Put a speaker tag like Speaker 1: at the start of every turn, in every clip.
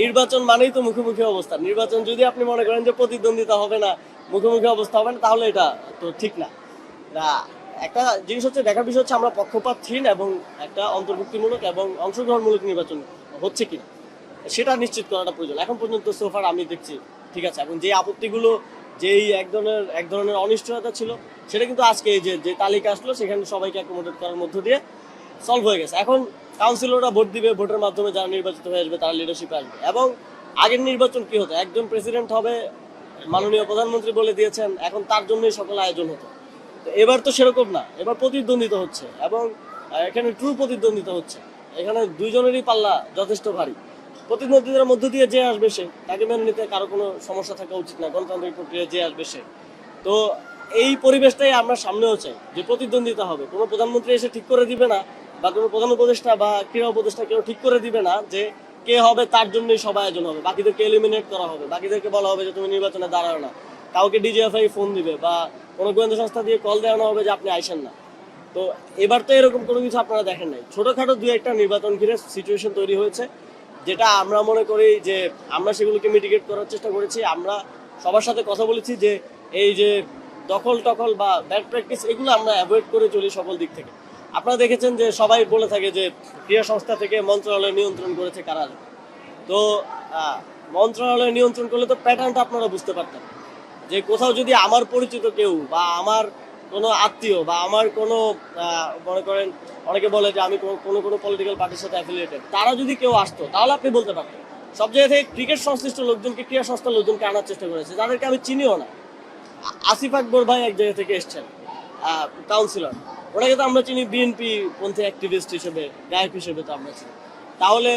Speaker 1: নির্বাচন মানেই তো মুখোমুখি অবস্থা। নির্বাচন যদি আপনি মনে করেন যে প্রতিদ্বন্দ্বিতা হবে না, মুখোমুখি অবস্থা হবে না, তাহলে এটা তো ঠিক না। একটা জিনিস হচ্ছে, দেখার বিষয় হচ্ছে আমরা পক্ষপাতহীন এবং একটা অন্তর্ভুক্তিমূলক এবং অংশগ্রহণমূলক নির্বাচন হচ্ছে কিনা, সেটা নিশ্চিত করাটা প্রয়োজন। এখন পর্যন্ত সোফার আমি দেখছি, ঠিক আছে? এবং যে আপত্তিগুলো, যেই এক ধরনের এক ধরনের অনিশ্চয়তা ছিল, সেটা কিন্তু আজকে যে যে তালিকা আসলো, সেখানে সবাইকে অ্যাকোমোডেট করার মধ্য দিয়ে সলভ হয়ে গেছে। এখন কাউন্সিলররা ভোট দিবে, ভোটের মাধ্যমে যারা নির্বাচিত হয়ে আসবে তারা লিডারশিপে আসবে। এবং আগের নির্বাচন কি হতো? একজন প্রেসিডেন্ট হবে, মাননীয় প্রধানমন্ত্রী বলে দিয়েছেন, এখন তার জন্যই সকল আয়োজন হতো। তো এবার তো সেরকম না, এবার প্রতিদ্বন্দ্বিতা হচ্ছে এবং এখানে ট্রু প্রতিদ্বন্দ্বিতা হচ্ছে। এখানে দুইজনেরই পাল্লা যথেষ্ট ভারী। প্রতিদ্বন্দ্বিতার মধ্য দিয়ে যে আসবে সে, তাকে মেনে নিতে কারও কোনো সমস্যা থাকা উচিত না, গণতান্ত্রিক প্রক্রিয়া যে আসবে সে। তো এই পরিবেশটাই আমরা সামনেও চাই যে প্রতিদ্বন্দ্বিতা হবে। কোনো প্রধানমন্ত্রী এসে ঠিক করে দিবে না বা কোনো প্রধান উপদেষ্টা বা ক্রীড়া উপদেষ্টা কেউ ঠিক করে দিবে না যে কে হবে, তার জন্যই সবাই আয়োজন হবে। বাকিদেরকে এলিমিনেট করা হবে। বাকিদেরকে বলা হবে যে তুমি নির্বাচনে দাঁড়াও না। কাউকে ডিজিএফআই ফোন দিবে বা কোনো গোয়েন্দা সংস্থা দিয়ে কল দেওয়ানো হবে যে আপনি আইসেন না। তো এবার তো এরকম কোনো কিছু আপনারা দেখেন নাই। ছোটোখাটো দু একটা নির্বাচন ঘিরে সিচুয়েশন তৈরি হয়েছে, যেটা আমরা মনে করি যে আমরা সেগুলোকে মিটিগেট করার চেষ্টা করেছি। আমরা সবার সাথে কথা বলেছি যে এই যে দখল টখল বা ব্যাড প্র্যাকটিস এগুলো আমরা অ্যাভয়েড করে চলি সকল দিক থেকে। আপনারা দেখেছেন যে সবাই বলে থাকে যে ক্রীড়া সংস্থা থেকে মন্ত্রণালয় নিয়ন্ত্রণ করেছে কারা? তো মন্ত্রণালয় নিয়ন্ত্রণ করলে তো প্যাটার্নটা আপনারা বুঝতে পারতেন। যে কোথাও যদি আমার পরিচিত কেউ বা আমার কোনো আত্মীয় বা আমার কোনো মনে করেন অনেকে বলে যে আমি কোনো- কোনো পলিটিক্যাল পার্টির সাথে অ্যাফিলিয়েটেড তারা যদি কেউ আসতো, তাহলে আপনি বলতে পারতেন। সব জায়গা থেকে ক্রিকেট সংশ্লিষ্ট লোকজনকে, ক্রীড়া সংস্থার লোকজনকে আনার চেষ্টা করেছে, যাদেরকে আমি চিনিও না। আসিফ আকবর ভাই এক জায়গা থেকে এসছেন কাউন্সিলর ওনাকে তো আমরা চিনি বিএনপি পন্থী অ্যাক্টিভিস্ট হিসেবে, গায়ক হিসেবে তো আমরা চিনি। তাহলে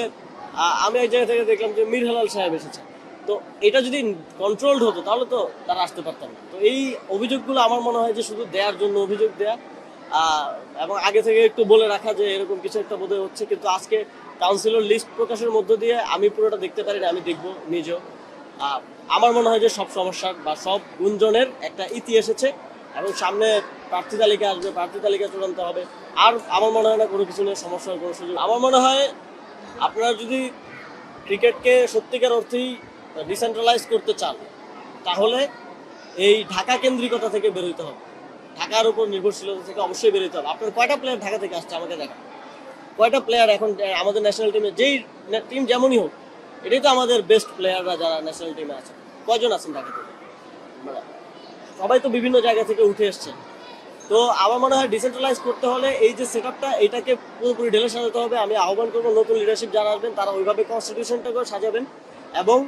Speaker 1: আমি এক জায়গা থেকে দেখলাম যে মীর হেলাল সাহেব এসেছে তো এটা যদি কন্ট্রোলড হতো, তাহলে তো তারা আসতে পারতাম না। তো এই অভিযোগগুলো আমার মনে হয় যে শুধু দেওয়ার জন্য অভিযোগ দেয়া এবং আগে থেকে একটু বলে রাখা যে এরকম কিছু একটা বোধহয় হচ্ছে, কিন্তু আজকে কাউন্সিলর লিস্ট প্রকাশের মধ্য দিয়ে আমি পুরোটা দেখতে পারি না, আমি দেখব নিজেও। আমার মনে হয় যে সব সমস্যার বা সব গুঞ্জনের একটা ইতি এসেছে, এবং সামনে প্রার্থী তালিকা আসবে, প্রার্থী তালিকা চূড়ান্ত হবে। আর আমার মনে হয় না কোনো কিছু নিয়ে সমস্যার কোনো সুযোগ আমার মনে হয় আপনারা যদি ক্রিকেটকে সত্যিকার অর্থেই ডিসেন্ট্রালাইজ করতে চান, তাহলে এই ঢাকা কেন্দ্রিকতা থেকে বেরোতে হবে। ঢাকার উপর নির্ভরশীলতা থেকে অবশ্যই বেরোতে হবে। আপনার কয়টা প্লেয়ার ঢাকা থেকে আসছে আমাকে দেখা কয়টা প্লেয়ার এখন আমাদের ন্যাশনাল টিমে যেই টিম যেমনই হোক, এটাই তো আমাদের বেস্ট প্লেয়াররা যারা ন্যাশনাল টিমে আছে। কয়জন আছেন ঢাকা থেকে? সবাই তো বিভিন্ন জায়গা থেকে উঠে এসছেন। তো আমার মনে হয় ডিসেন্ট্রালাইজ করতে হলে এই যে সেট এটাকে পুরোপুরি ঢেলে সাজাতে হবে। আমি আহ্বান করব নতুন লিডারশিপ যারা আসবেন, তারা ওইভাবে কনস্টিটিউশনটাকে সাজাবেন এবং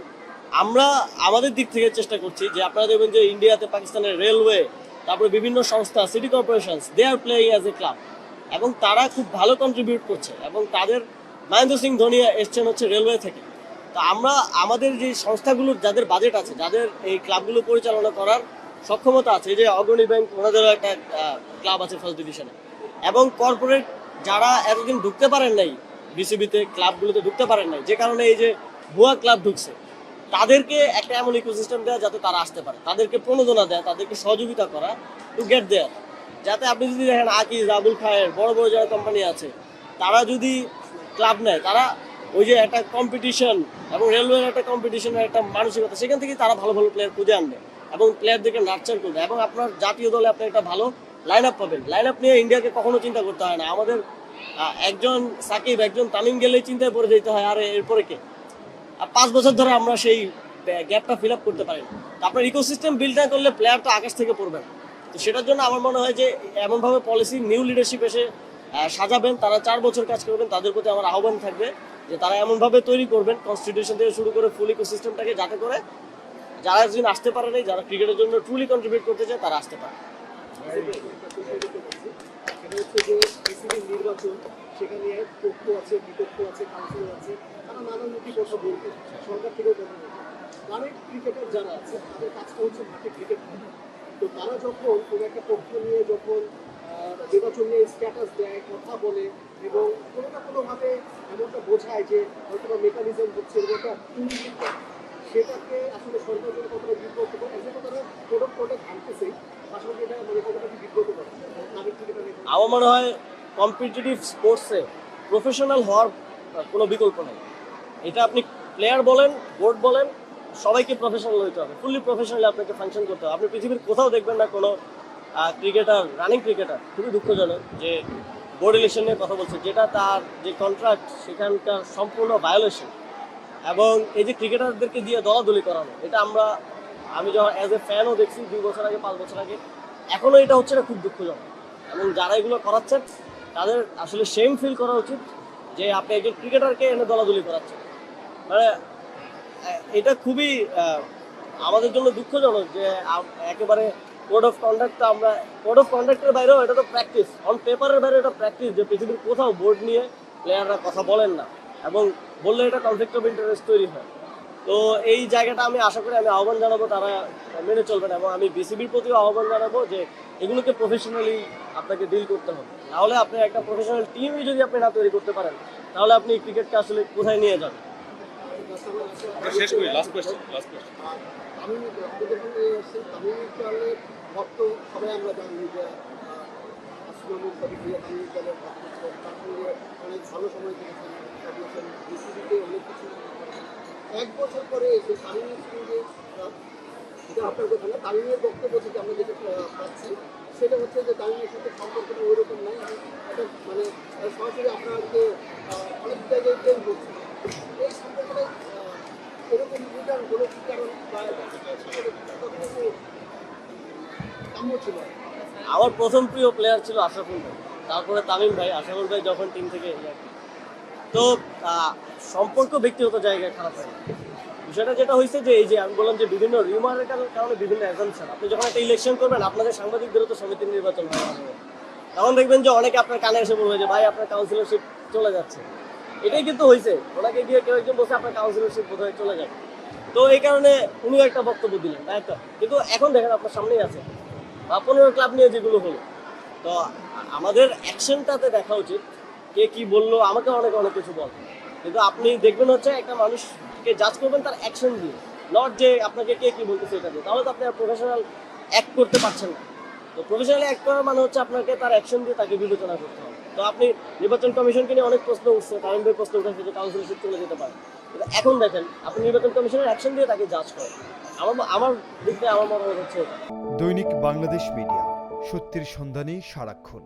Speaker 1: আমরা আমাদের দিক থেকে চেষ্টা করছি যে আপনারা দেখবেন যে ইন্ডিয়াতে পাকিস্তানের রেলওয়ে তারপরে বিভিন্ন সংস্থা city corporations they are playing as a club এবং তারা খুব ভালো কন্ট্রিবিউট করছে এবং তাদের মহেন্দ্র সিং ধোনি এসছেন হচ্ছে রেলওয়ে থেকে। তো আমরা আমাদের যে সংস্থাগুলোর, যাদের বাজেট আছে, যাদের এই ক্লাবগুলো পরিচালনা করার সক্ষমতা আছে এই যে অগ্রণী ব্যাংক ওনাদেরও একটা ক্লাব আছে ফার্স্ট ডিভিশনে এবং কর্পোরেট যারা এতদিন ঢুকতে পারেন নাই বিসিবিতে ক্লাবগুলোতে ঢুকতে পারেন নাই, যে কারণে এই যে ভুয়া ক্লাব ঢুকছে, তাদেরকে একটা এমন ইকোসিস্টেম দেওয়া যাতে তারা আসতে পারে। তাদেরকে প্রণোদনা দেয়, তাদেরকে সহযোগিতা করা টু গেট দেয়ার যাতে আপনি যদি দেখেন আকিজ, আবুল খায়ের বড় বড় যারা কোম্পানি আছে, তারা যদি ক্লাব নেয়, তারা ওই যে একটা কম্পিটিশন এবং রেলওয়ের একটা কম্পিটিশনের একটা মানসিকতা, সেখান থেকে তারা ভালো ভালো প্লেয়ার খুঁজে আনবে। এবং প্লেয়ারদেরকে নার্চার করবে। এবং আপনার জাতীয় দলে আপনি একটা ভালো লাইন আপ পাবেন। লাইন আপ নিয়ে ইন্ডিয়াকে কখনো চিন্তা করতে হয় না। আমাদের একজন সাকিব, একজন তামিম গেলেই চিন্তায় পড়ে যেতে হয়, আর এরপরে কে? আর পাঁচ বছর ধরে আমরা সেই গ্যাপটা ফিল আপ করতে পারি আপনার ইকোসিস্টেম বিল্ড না করলে প্লেয়ার তো আকাশ থেকে পড়বে তো সেটার জন্য আমার মনে হয় যে এমনভাবে পলিসি নিউ লিডারশিপ এসে সাজাবেন। তারা চার বছর কাজ করবেন, তাদের প্রতি আমার আহ্বান থাকবে যে তারা এমনভাবে তৈরি করবেন কনস্টিটিউশন থেকে শুরু করে ফুল ইকোসিস্টেমটাকে যাতে করে যারা একদিন আসতে পারে নাই, যারা ক্রিকেটের জন্য ট্রুলি কন্ট্রিবিউট করতে চায়, তারা আসতে পারে।
Speaker 2: নির্বাচন, সেখানে আছে বিপক্ষ আছে কাউন্সিলর আছে, তারা কথা অনেক ক্রিকেটার যারা আছে, তাদের ক্রিকেট তো তারা যখন কোনো একটা নিয়ে যখন নির্বাচন নিয়ে স্ট্যাটাস দেয়, কথা বলে, এবং কোনো কোনোভাবে এমনটা বোঝায় যে হয়তো মেকানিজম হচ্ছে এরকম একটা সেটাকে আসলে সরকার কতটা করে পাশাপাশি এটা মানে কতটা করে
Speaker 1: আমার মনে হয় কম্পিটিটিভ স্পোর্টসে প্রফেশনাল হওয়ার কোনো বিকল্প নেই। এটা আপনি প্লেয়ার বলেন বোর্ড বলেন, সবাইকে প্রফেশনাল হইতে হবে। ফুললি প্রফেশনালি আপনাকে ফাংশন করতে হবে। আপনি পৃথিবীর কোথাও দেখবেন না কোনো ক্রিকেটার রানিং ক্রিকেটার খুবই দুঃখজনক যে বোর্ড ইলেকশন নিয়ে কথা বলছে, যেটা তার যে কন্ট্রাক্ট সেখানকার সম্পূর্ণ ভায়োলেশন এবং এই যে ক্রিকেটারদেরকে দিয়ে দলাদলি করানো, এটা আমরা, আমি যখন অ্যাজ এ ফ্যানও দেখছি, দুই বছর আগে, পাঁচ বছর আগে এখনও এটা হচ্ছে না খুব দুঃখজনক। এবং যারা এগুলো করাচ্ছেন, তাদের আসলে সেম ফিল করা উচিত যে আপনি একজন ক্রিকেটারকে এনে দলাদলি করাচ্ছেন। মানে এটা খুবই আমাদের জন্য দুঃখজনক যে একেবারে কোড অফ কন্ডাক্টটা আমরা কোড অফ কন্ডাক্টের বাইরেও এটা তো প্র্যাকটিস অন পেপারের বাইরে এটা প্র্যাকটিস যে পৃথিবীর কোথাও বোর্ড নিয়ে প্লেয়াররা কথা বলেন না। এবং বললে এটা কনফ্লিক্ট অফ ইন্টারেস্ট তৈরি হয়। তো এই জায়গাটা আমি আশা করি আমি আহ্বান জানাব তারা মেনে চলবেন এবং আমি বিসিবির প্রতিও আহ্বান জানাব যে এগুলোকে প্রফেশনালি আপনাকে ডিল করতে হবে। নাহলে আপনি একটা প্রফেশনাল টিমই যদি আপনি না তৈরি করতে পারেন তাহলে আপনি ক্রিকেটকে আসলে কোথায় নিয়ে যাবেন?
Speaker 3: শেষ করি লাস্ট কোয়েশ্চেন লাস্ট কোয়েশ্চেন
Speaker 2: আমি আমাদের সঙ্গে এসেছি তামিম ইকবালের ভক্ত সবাই আমরা জানি যে অনেক ভালো সময় এক বছর পরে এসে তামিমের সঙ্গে এটা আপনার কথা না তামিমের বক্তব্য থেকে আমরা যেটা পাচ্ছি, সেটা হচ্ছে যে তামিমের সাথে সম্পর্কটা ওই রকম নাই মানে সরাসরি আপনাকে অনেক জায়গায় প্রেম করছে এই সম্পর্কটা এরকম রিটার্ন কোনো কারণ? কাম্য ছিল।
Speaker 1: আমার প্রথম প্রিয় প্লেয়ার ছিল আশরাফুল ভাই। তারপরে তামিম ভাই, আশরাফুল ভাই যখন টিম থেকে তো সম্পর্ক ব্যক্তিগত জায়গায় খারাপ হয় বিষয়টা যেটা হয়েছে যে, এই যে আমি বললাম যে, বিভিন্ন রিউমারের কারণে বিভিন্ন অ্যাজামশন আপনি যখন একটা ইলেকশন করবেন, আপনাদের সাংবাদিকদেরও তো সমিতির নির্বাচন মাঝে। তখন দেখবেন যে, অনেকে আপনার কানে এসে বলবে যে, ভাই, আপনার কাউন্সিলরশিপ চলে যাচ্ছে। এটাই কিন্তু হয়েছে ওনাকে গিয়ে কেউ একজন বসে আপনার কাউন্সিলরশিপ বোধহয় চলে যাবে। তো এই কারণে উনিও একটা বক্তব্য দিলেন, তাই তো? কিন্তু এখন দেখেন, আপনার সামনেই আছে। বা পনেরো ক্লাব নিয়ে যেগুলো হলো। তো আমাদের অ্যাকশনটাতে দেখা উচিত কে কি বলল, আমাকে অনেক অনেক কিছু বল। কিন্তু আপনি দেখবেন হচ্ছে একটা মানুষকে জাজ করবেন তার অ্যাকশন দিয়ে নট যে আপনাকে কে কি বলতেছে এটা দিয়ে। তাহলে তো আপনি প্রফেশনাল অ্যাক্ট করতে পারছেন না। তো প্রফেশনাল অ্যাক্ট করার মানে হচ্ছে আপনাকে তার অ্যাকশন দিয়ে তাকে বিবেচনা করতে হবে। তো আপনি নির্বাচন কমিশনকে নিয়ে অনেক প্রশ্ন উঠছে ভাই প্রশ্ন উঠেছে যে কাউন্সিলরশিপ চলে যেতে পারে। কিন্তু এখন দেখেন, আপনি নির্বাচন কমিশনের অ্যাকশন দিয়ে তাকে জাজ করেন। আমার আমার দিক থেকে আমার মনে হচ্ছে
Speaker 4: দৈনিক বাংলাদেশ মিডিয়া, সত্যের সন্ধানে সারাক্ষণ।